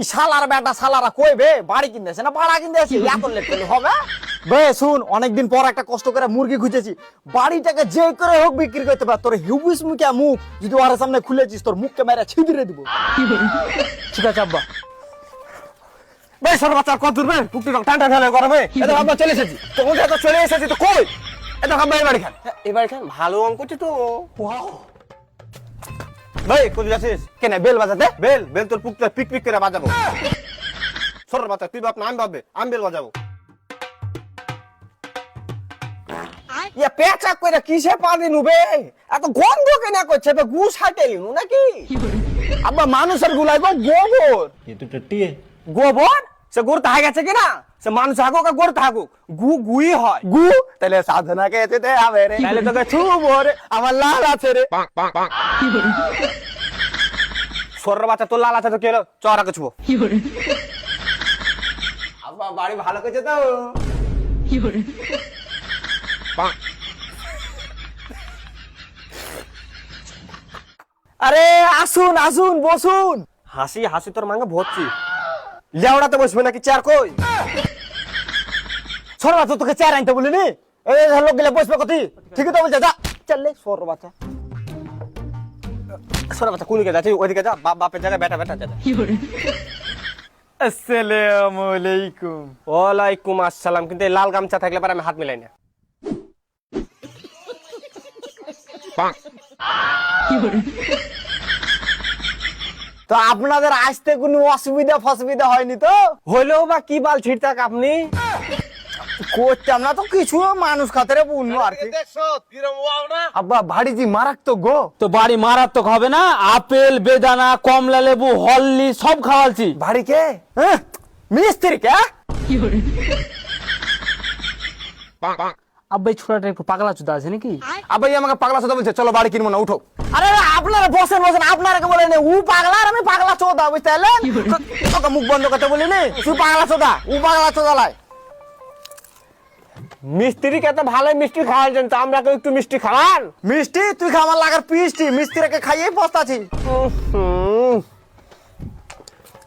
ই শালার বেটা শালারা কই বে? বাড়ি কিনতেছে না? ভাড়া কিনতেছে? এত লেট করলে হবে? বে শুন অনেকদিন পর একটা কষ্ট করে মুরগি খুঁজেছি। বাড়িটাকে যে করে হোক বিক্রি করতে পার। তোর হিউবিস মুখে মুখ যদি ওর সামনে খুলেছিস তোর মুখকে মেরে ছিদিরে দিব। ঠিক আছে আব্বা। বে সর বাচ্চা কত দূর বে? টুকটি ঠান্ডা ঠান্ডা গরমে এটা আব্বা চলে এসেছি। তো ওটা তো চলে এসেছি তো কই? এটা আব্বা এই বাড়ি খান এবার খান ভালো অঙ্ক তো। ভাই কোন যাচ্ছিস কেন বেল বাজাতে? বেল বেল তোর পুকটা পিক পিক করে বাজাবো। সর বাতা তুই বাপ না আমি ভাববে আমি বেল বাজাবো। ইয়া পেঁচা কইরা কিসে পানি নুবে এত গন্ধ কেনা করছে তো গু হাটেলি নু নাকি? আব্বা মানুষের গুলাইবো গোবর। ইয়ে কি টটিয়ে গোবর? সে গুড় তাহা গেছে কিনা? মানুষ হাগুক আর গোর থাকুক গু গুই হয়। গু? তাহলে সাধনা কে যেতে হবে রে তাহলে তোকে ছুবো রে। আমার লাল আছে রে। সর বাচ্চা তোর লাল আছে তো কেলো চড়া কিছু আব্বা বাড়ি ভালো করছে তো? আরে আসুন আসুন বসুন। হাসি হাসি তোর মাঙ্গা ভরছি লেওড়াতে বসবে নাকি? চার কই? সর বাচ্চা তোকে চেয়ার আনতে বলিনি? এই লোক গেলে বসবে কতি। ঠিকই তো বলছে যা। চললে সর বাচ্চা। সর বাচ্চা কুনিকে যাচ্ছি ওইদিকে যা বাপ বাপের জায়গায় বেটা বেটা যা। আসসালামু আলাইকুম। ওয়ালাইকুম আসসালাম কিন্তু এই লাল গামছা থাকলে পরে আমি হাত মিলাই না। তো আপনাদের আসতে কোনো অসুবিধা ফসুবিধা হয়নি তো? হইলেও বা কি বাল ছিড়তাক আপনি? করতাম না তো কিছু মানুষ খাতারে বুনলো আর কি। আব্বা জি মারাক তো গো। তো বাড়ি মারাত্মক হবে না? আপেল বেদানা কমলা লেবু হললি সব খাওয়ালছি ভাড়ি কে? হ্যাঁ? মিস্ত্রি কে? আব্বাই ছোড়াটা একটু পাগলা চুদা আছে নাকি? আব্বাই আমাকে পাগলা চোদা বলছে। চলো বাড়ি কিনবো না উঠো। আরে আপনারা বসেন বসেন। আপনারা কে বলেন উ পাগলা আর আমি পাগলা চোদা বুঝতে পারলেন? তোকে মুখ বন্ধ করতে বলিনি? তুই পাগলা চোদা উ পাগলা চোদা লাই মিস্ত্রিকে তো ভালোই মিষ্টি খাওয়ান জানতো আমরা কেউ একটু মিষ্টি খাওয়ান মিষ্টি তুই খাবার লাগার পিষ্টি মিস্ত্রিকে খাইয়ে পস্তাছি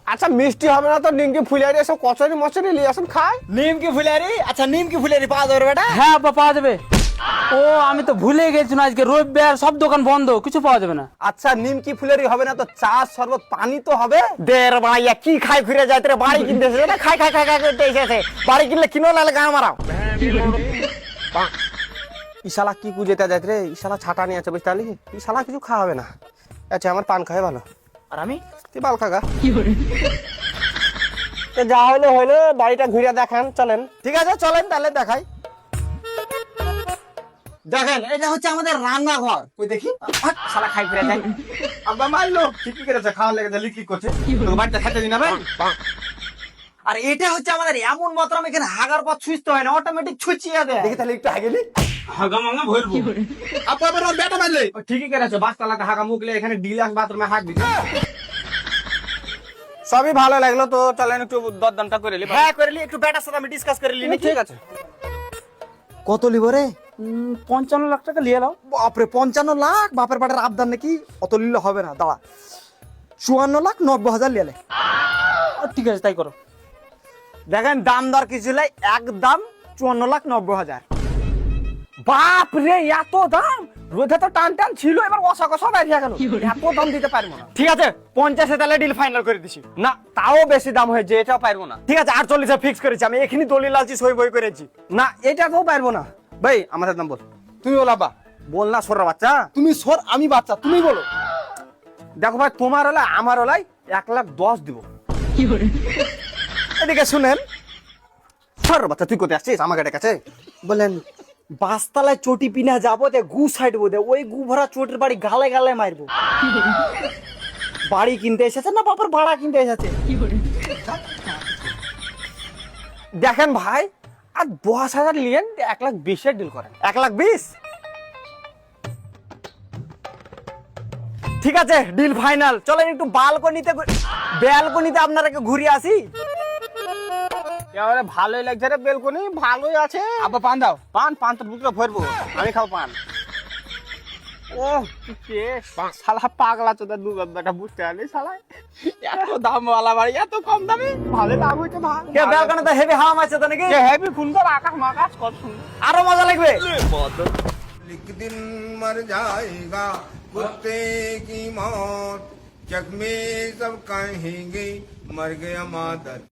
আচ্ছা মিষ্টি হবে না তো নিমকি ফুলিয়ারি এসব কচুরি মচুরি নিয়ে আসুন খায় নিম কি ফুলারি আচ্ছা নিম কি ফুলারি পাওয়া যাবে বেটা হ্যাঁ পাওয়া যাবে ও আমি তো ভুলে গেছি না আজকে রবিবার সব দোকান বন্ধ কিছু পাওয়া যাবে না আচ্ছা নিমকি ফুলেরই হবে না তো চা শরবত পানি তো হবে দের ভাইয়া কি খাই ফিরে যায় তোরে বাড়ি কিনতে না খাই খাই খাই খাই করতে এসেছে বাড়ি কিনলে কিনো নালে গান মারাও ইশালা কি কুজেতে যাইতে রে? ইশালা ছাটা নিয়ে আছে বুঝতে পারলি? ইশালা কিছু খাওয়াবে না। আচ্ছা আমার পান খায় ভালো। আর আমি? তুই বাল খাগা যা হইল হইল বাড়িটা ঘুরে দেখান চলেন। ঠিক আছে চলেন তাহলে দেখাই। দেখেন এটা হচ্ছে আমাদের রান্নাঘর। ওই দেখি? শালা খাই ফিরে যায় আব্বা মারলো। ঠিক করেছে খাওয়া লেগে লিক কি করছে বাড়িতে খেতে দিন না আর এটা হচ্ছে আমাদের এমন মাত্রাম এখানে হাগার পর ছুঁচতে হয় না অটোমেটিক ছুঁচিয়ে দেয়। দেখি তাহলে একটু হাগেলি। আপা আবার ওর মারলে ঠিকই করেছে বাসতলাতে হাগা মুখলে এখানে ডিলাক্স বাথরুমে হাগ দিছে সবই ভালো লাগল তো চলেন একটু দরদামটা করে নি হ্যাঁ করলি একটু বেটার সাথে আমি ডিসকাস করে নিই ঠিক আছে। কত লিব রে? পঞ্চান্ন লাখ টাকা নিয়ে নাও। বাপরে পঞ্চান্ন লাখ? বাপের পাটের আবদার নাকি? অত লিলে হবে না দাঁড়া। চুয়ান্ন লাখ নব্বই হাজার লিয়ালে ঠিক আছে তাই করো। দেখেন দাম দর কিছু নাই একদম চুয়ান্ন লাখ নব্বই হাজার। বাপ রে এত দাম? রোদে তো টান টান ছিল এবার অসা কষা বাইরে গেল। এত দাম দিতে পারব না। ঠিক আছে পঞ্চাশে তাহলে ডিল ফাইনাল করে দিছি। না তাও বেশি দাম হয়েছে এটাও পারব না। ঠিক আছে আটচল্লিশে ফিক্স করেছি আমি এখানে দলিল আলছি সই বই করেছি। না এটা তো পারব না। ভাই আমাদের দাম বল তুমি বল আব্বা। বল না সরা বাচ্চা। তুমি সর আমি বাচ্চা তুমি বলো। দেখো ভাই তোমার হলে আমার হলাই এক লাখ দশ দিব। শুনেন। সর বাচ্চা, তুই কোথায় আসছিস? আমাকে বাসতলায় চটি পিনা যাব দে, গু সাইডবো দে, ওই গু ভরা চটির বাড়ি গালে গালে মারবো। বাড়ি কিনতে এসেছে না ভাড়া কিনতে এসেছে? দেখেন ভাই, আর দশ হাজার নিলেন এক লাখ বিশের ডিল করেন। এক লাখ বিশ? ঠিক আছে ডিল ফাইনাল চলেন একটু বালকনিতে ব্যালকনিতে আপনারাকে ঘুরে আসি। এবারে ভালোই লাগছে রে বেলকনি ভালোই আছে আব্বা পান দাও পান পান তো বুকটা ভরবো আমি খাবো পান ও কে শালা পাগলা চোদা দু বেটা বুঝতে পারলি শালা এত দামওয়ালা বাড়ি এত কম দামে ভালো লাভ হইতে ভাই কে ব্যালকনে তো হেভি হাওয়া মারছে তো নাকি হেভি সুন্দর আকাশ মাকাশ কত সুন্দর আরো মজা লাগবে एक दिन मर जाएगा कुत्ते की मौत चकमे सब कहेंगे मर गया मादर